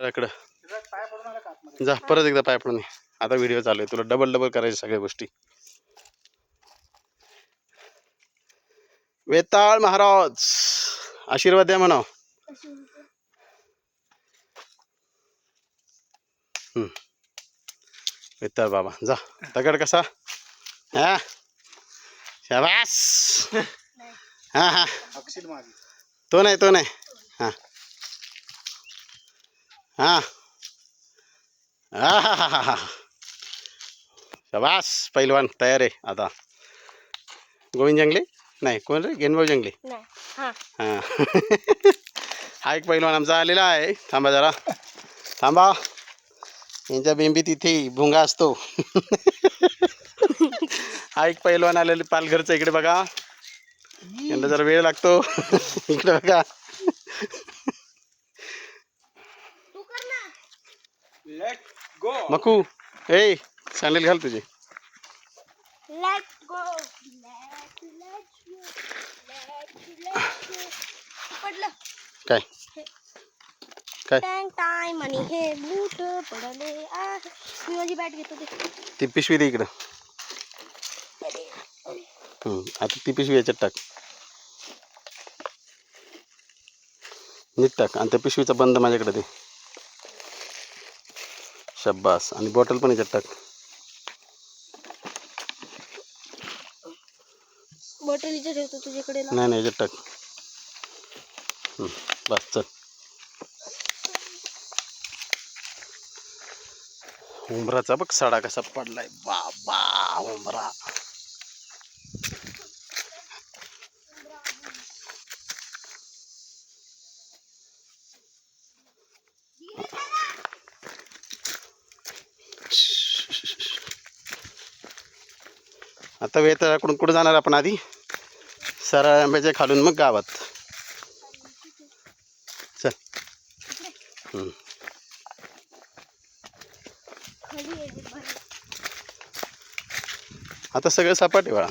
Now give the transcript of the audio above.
इकडं जा परत एकदा पाय पडून. आता व्हिडिओ चालू आहे. तुला डबल डबल करायचे सगळ्या गोष्टी. वेताळ महाराज आशीर्वाद द्या हम्म. वेताळ बाबा जा. दगड कसा? हा? शाबास. हा हा. तो नाही तो नाही. हा. हा हा हा हा हा हा शबास पैलवान तयार आहे आता. गोविंद जंगले? नाही कोण रे? गेनभाऊ जंगले. हा. हा. एक पैलवान आमचा आलेला आहे. थांबा जरा. थांबा. यांच्या बेंबीत इथे भुंगा असतो. हा एक पैलवान आलेले पालघरचा. इकडे बघा. यांना जरा वेळ लागतो. इकडे बघा तू कर ना लेट गो मकू ए सँडल घाल तुझे. Let go late late late late पडलं. काय? काय? टँग टाइम आणि हे बूट पडले आहे. मी माझी बॅट घेतो ते ती पिशवी दे इकडं. आता ती पिशवी याच्यात टाक. नीट टाक आणि त्या पिशवीचा बंद माझ्याकडे दे. शब्बास. आणि बॉटल पण याच्यात टाक. बॉटल इथे ठेवतो तुझ्याकडे ना. नाही नाही याच्यात टाक. बस चल. उंबराचा बघ सडा कसा पडलाय. बाबा उंबरा. आता वेतळाकडून कुठं जाणार आपण आधी? सरळ आंब्याच्या खालून मग गावात. चल. आता सगळं सपाट आहे बाळा.